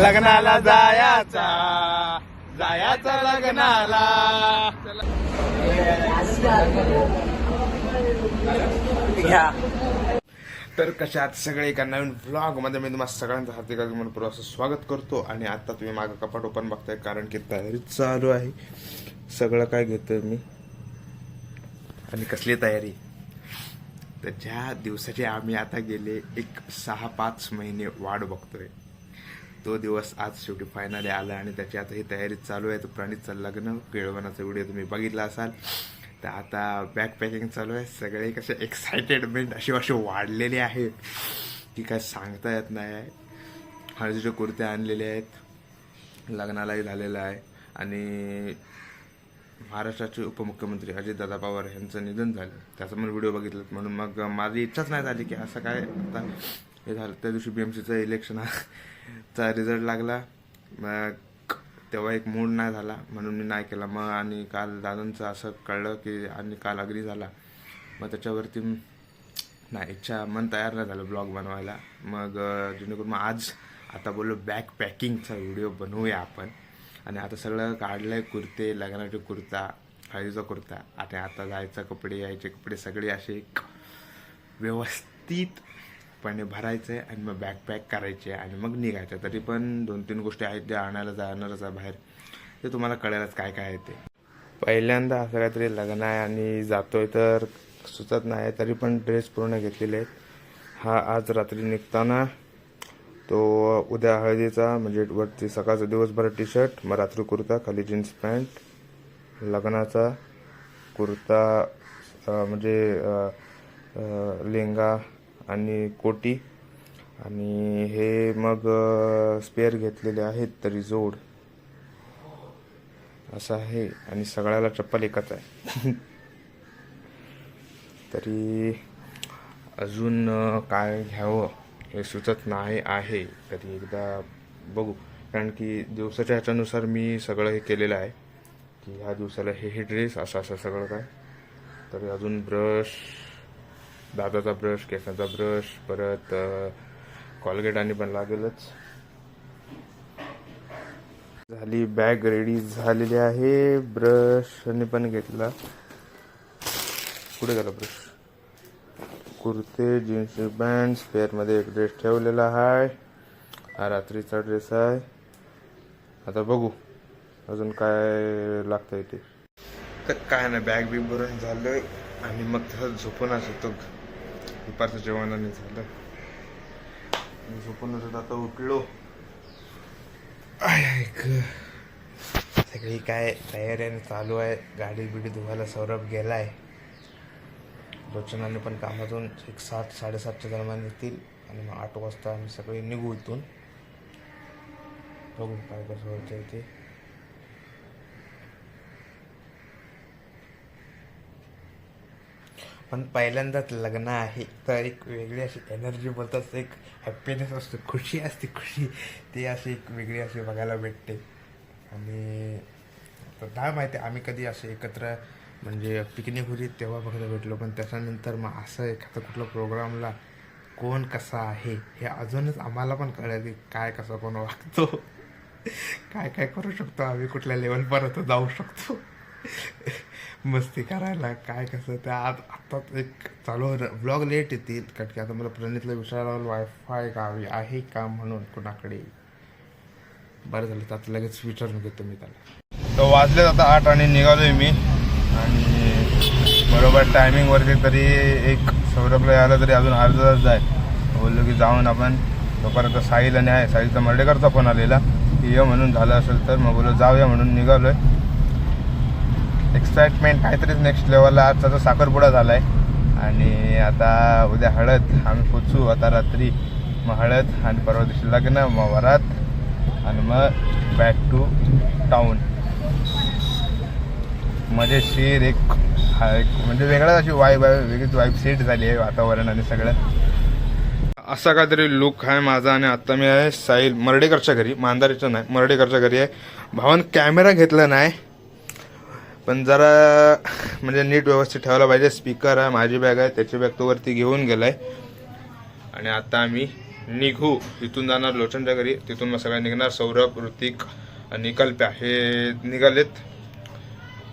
लग्नाला जायाचा जायाचा लग्नाला. घ्या. तर कशा आहात सगळे? एका नवीन व्लॉगमध्ये मी तुम्हाला सगळ्यांचं हार्दिक मनपूर्वक असं स्वागत करतो आणि आता तुम्ही माझं कपाट ओपन बघताय कारण की तयारी चालू आहे. सगळं काय घेतोय मी? आणि कसली तयारी? तर ज्या दिवसाची आम्ही आता गेले एक सहा पाच महिने वाट बघतोय. तो दिवस आज शेवटी फायनली आला आणि त्याची आता ही तयारी चालू आहे. तो प्राणीचं लग्न केळवणाचा व्हिडिओ तुम्ही बघितला असाल. तर आता बॅग पॅकिंग चालू आहे. सगळे कसे एक्साइटेडमेंट अशी अशी वाढलेली आहे की काय सांगता येत नाही. आहे हळदीचे कुर्ते आणलेले आहेत. लग्नालाही झालेलं आहे. आणि महाराष्ट्राचे उपमुख्यमंत्री अजितदादा पवार यांचं निधन झालं. त्याचा पण व्हिडिओ बघितलं. म्हणून मग माझी इच्छाच नाही झाली की असं काय आता हे झालं. त्या दिवशी बी एम सीचं इलेक्शन चा रिझल्ट लागला. मग तेव्हा एक मूड नाही झाला. म्हणून मी नाही केला. मग आणि काल दादांचं असं कळलं की आणि काल अग्री झाला. मग त्याच्यावरती नाही इच्छा मन तयार नाही झालं ब्लॉग बनवायला. मग जेणेकरून मग आज आता बोललो बॅक पॅकिंगचा व्हिडिओ बनवूया आपण. आणि आता सगळं काढलं आहे कुर्ते लग्नाचे कुर्ता हळदीचा कुर्ता. आणि आता जायचा कपडे यायचे कपडे सगळे असे एक व्यवस्थितपणे भरायचे आणि मग बॅग पॅक आहे आणि मग निघायचं. तरी पण दोन तीन गोष्टी आहेत ज्या आणायला जाणारच आहे बाहेर. ते तुम्हाला कळेलच काय काय आहे ते. पहिल्यांदा असं काहीतरी लग्न आहे आणि जातोय तर सुचत नाही तरी पण ड्रेस पूर्ण घेतलेले आहेत. हा आज रात्री निघताना तो उद्या हळदीचा म्हणजे वरती सकाळचा दिवसभर टी शर्ट मग रात्री कुर्ता खाली जीन्स पॅन्ट लग्नाचा कुर्ता म्हणजे लेंगा आणि कोटी. आणि हे मग स्पेअर घेतलेले आहेत तरी जोड. असं आहे. आणि सगळ्याला चप्पल एकच आहे. तरी अजून काय घ्यावं हे सुचत नाही आहे. तरी एकदा बघू. कारण की दिवसाच्या ह्याच्यानुसार मी सगळं हे केलेलं आहे. की ह्या दिवसाला हे हे ड्रेस असं असं सगळं काय. तरी अजून ब्रश दादाचा ब्रश केसाचा ब्रश परत कॉलगेट आणि पण लागेलच. झाली बॅग रेडी झालेली आहे. ब्रश पण घेतला. कुठे गेला ब्रश? कुर्ते जीन्स पॅन्ट स्पेअरमध्ये एक ड्रेस ठेवलेला आहे. हा रात्रीचा ड्रेस आहे. आता बघू अजून काय लागतंय ते. तर काय नाही बॅग बी भरून झालं आणि मग तसं झोपूनच होतो. दुपारचं जेवणाने झालं. झोपूनच आता उठलो. सगळी काय तयारी चालू आहे. गाडी बिडी धुवायला सौरभ गेलाय. रोचनाने पण कामातून एक सात साडेसातच्या दरम्यान येतील. आणि मग आठ वाजता आम्ही सगळे निघू इथून. बघू काय कसं होतं ते. पण पहिल्यांदाच लग्न आहे तर एक वेगळी अशी एनर्जी बोलतात एक हॅपीनेस असते खुशी असते खुशी. ती अशी एक वेगळी अशी बघायला भेटते. आणि दहा काय माहिती आम्ही कधी असे एकत्र म्हणजे पिकनिक होती तेव्हा बघायला भेटलो पण त्याच्यानंतर मग असं एखादा कुठलं प्रोग्रामला कोण कसा आहे हे अजूनच आम्हाला पण कळलं की काय कसं कोण वागतो. काय काय करू शकतो आम्ही कुठल्या लेवलपर्यंत जाऊ शकतो. मस्ती करायला काय कसं? त्या आत आत्ताच एक चालू ब्लॉग लेट येतील कारण की आता मला प्रणितला विचारावं वायफाय गावी आहे का? म्हणून कुणाकडे? बरं झालं तर आता लगेच विचारून घेतो मी त्याला. तर वाजले आता आठ आणि निघालोय मी. आणि बरोबर टायमिंगवरती तरी एक सौरभला यायला तरी अजून अर्धा तास जाय बोललो की जाऊन आपण तोपर्यंत साहिल आणि आहे. साहिलचा मर्डेकरचा फोन आलेला. ये म्हणून झालं असेल तर. मग बोललो जाऊया म्हणून निघालोय. एक्साइटमेंट काहीतरीच नेक्स्ट लेवलला आजचा जो साखरपुडा आहे आणि आता उद्या हळद आम्ही पोचू आता रात्री मग हळद आणि परवा दिवशी लग्न मग वरात आणि मग बॅक टू टाऊन मजेशीर एक हा एक म्हणजे वेगळाच अशी वाईब आहे. वेगळीच वाईब सेट झाली आहे वातावरण आणि सगळं. असा काहीतरी लुक आहे माझा आणि आता मी आहे साईल मर्डेकरच्या घरी. मांदारीच्या नाही मर्डेकरच्या घरी आहे. भावान कॅमेरा घेतला नाही. पण जरा म्हणजे नीट व्यवस्थित ठेवायला पाहिजे. स्पीकर आहे माझी बॅग आहे त्याची बॅग तो वरती घेऊन गेलाय. आणि आता आम्ही निघू. तिथून जाणार लोचनच्या घरी. तिथून मग सगळ्या निघणार. सौरभ ऋतिक आणि कल्प्या. हे निघालेत.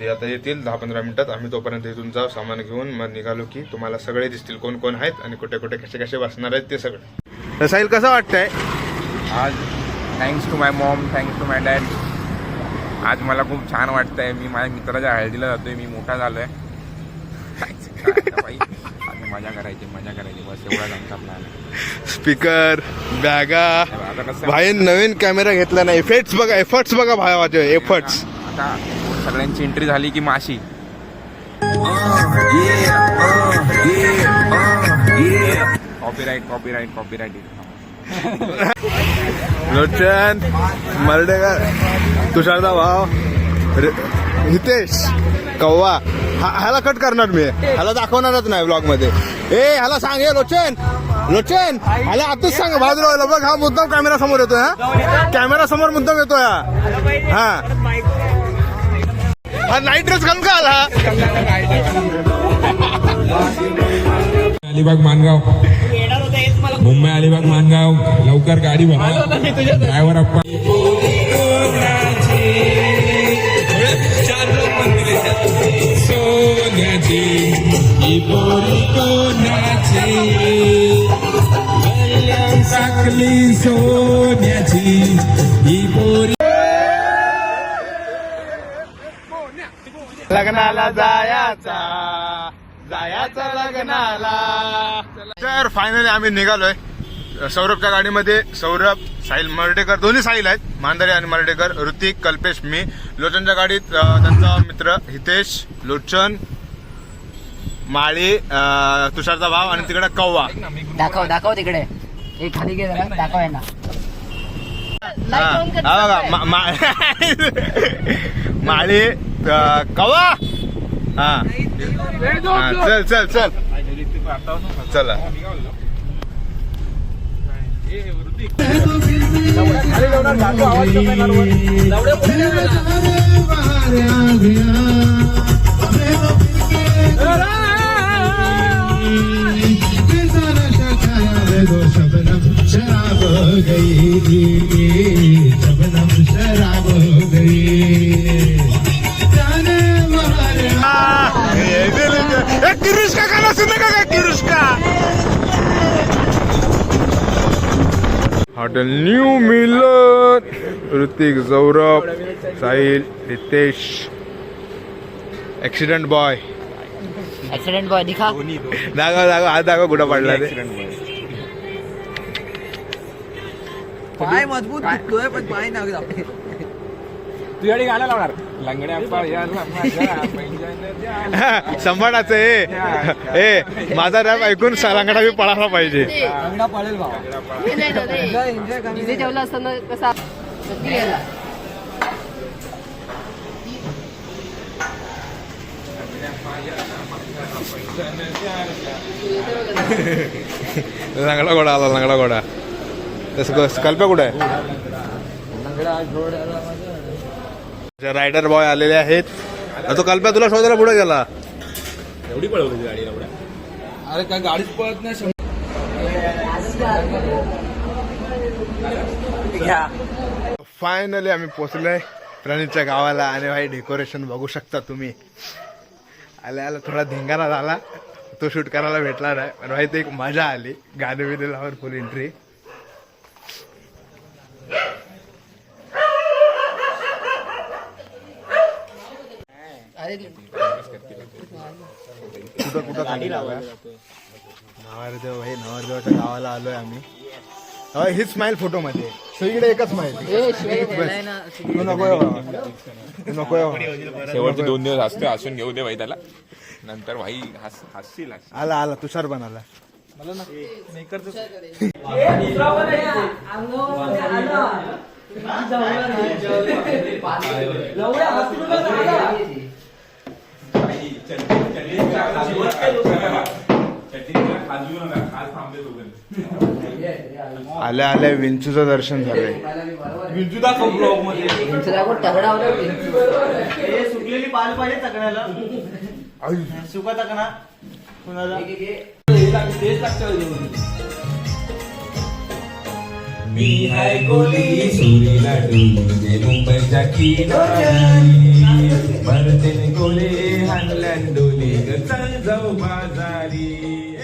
ते आता येतील दहा पंधरा मिनिटात. आम्ही तोपर्यंत इथून जाऊ सामान घेऊन. मग निघालो की तुम्हाला सगळे दिसतील कोण कोण आहेत आणि कुठे कुठे कसे कसे बसणार आहेत ते सगळे. साहिल कसं वाटतंय? आज thanks to my mom thanks to my dad आज मला खूप छान वाटतंय. मी माझ्या मित्राच्या हळदीला जातोय. मी मोठा झालोय. मजा करायची मजा करायची. बस एवढा आमचा प्लॅन स्पीकर बॅगा. आता कसं भाई नवीन कॅमेरा घेतला नाही. एफर्ट्स बघा एफर्ट्स बघा भावाचे एफर्ट्स आता सगळ्यांची एंट्री झाली की माशी. Copyright copyright copyright Lochan Mardekar तुषारदा भाव रे- हितेश कव्वा हा- ह्याला कट करणार मी. ह्याला दाखवणारच नाही ब्लॉगमध्ये ए ह्याला सांग हे लोचन लोचन ह्याला आताच सांग बाजूला बघ हा मुद्दाम कॅमेरा समोर येतोय हा. कॅमेरा समोर मुद्दाम येतोय हा. हा. हा नाईट ड्रेस घालून का आला अलिबाग मानगाव. मुंबई अलिबाग मानगाव लवकर गाडी भरा. ड्रायव्हर अप्पा सोन्याची. सोन्याची. ही पोरी लग्नाला जायाचा. जायाचा लग्नाला. तर फायनली आम्ही निघालोय. सौरभच्या गाडीमध्ये सौरभ साहिल मर्डेकर दोन्ही साहिल आहेत. मांदरे आणि मर्डेकर ऋतिक कल्पेश मी. लोचनच्या गाडीत त्यांचा मित्र हितेश लोचन माळी तुषारचा भाव आणि तिकडे कव्वा दाखव दाखव तिकडे. एक खाली घे जरा दाखव यांना. हा बघा माळी कव्वा हा. हा, चल चल चल. चला. शराब किरुष्का का सुन का किरुष्का hotel new Milan. Hrithik Saurabh Sahil Ritesh accident boy accident boy दिखा. दाखव दाखव हात दाखव कुठं पडला ते? पाय मजबूत दिसतोय पण पाय नाही दाखवत. तू गाडी गायला लावणार. संभाळाचं ए ए माझा रॅप ऐकून सरांगडा बी पळायला पाहिजे. पळेल असताना कसा गेला लंगडा घोडा आला लंगडा घोडा तसं कल्प्या कुठे आहे? रायडर बॉय आलेले आहेत. तो कल्प्या तुला शोधायला पुढे गेला. अरे काय गाडीच पळत नाही फायनली आम्ही पोचलोय प्रणीतच्या गावाला आणि भाई डेकोरेशन बघू शकता तुम्ही. आल्या आला थोडा धिंगाणा झाला. तो शूट करायला भेटला नाही पण भाई ते एक मजा आली. गाणे बिने लावून फुल एंट्री कुठं कुठं गाडी नवरदेव भाई नवरदेवाच्या गावाला आलोय आम्ही अहो, हीच स्माईल फोटो मध्ये सगळीकडे एकच स्माईल नको नको. शेवटचे दोन दिवस हसते हसून घेऊ दे भाई त्याला नंतर भाई हस हसशील हसशील. आला आला तुषार पण आला आल्या आल्या विंचूचं दर्शन झालंय. कोण तगडा होता हे सुकलेली पाल पाहिजे तकण्याला सुका तकणा कुणाला? तेच लागतं मी हाय गोली सुरीला डोली जे मुंबईच्या किनारी मरते गोले हानल्यान डोली ग चल जाऊ बाजारी.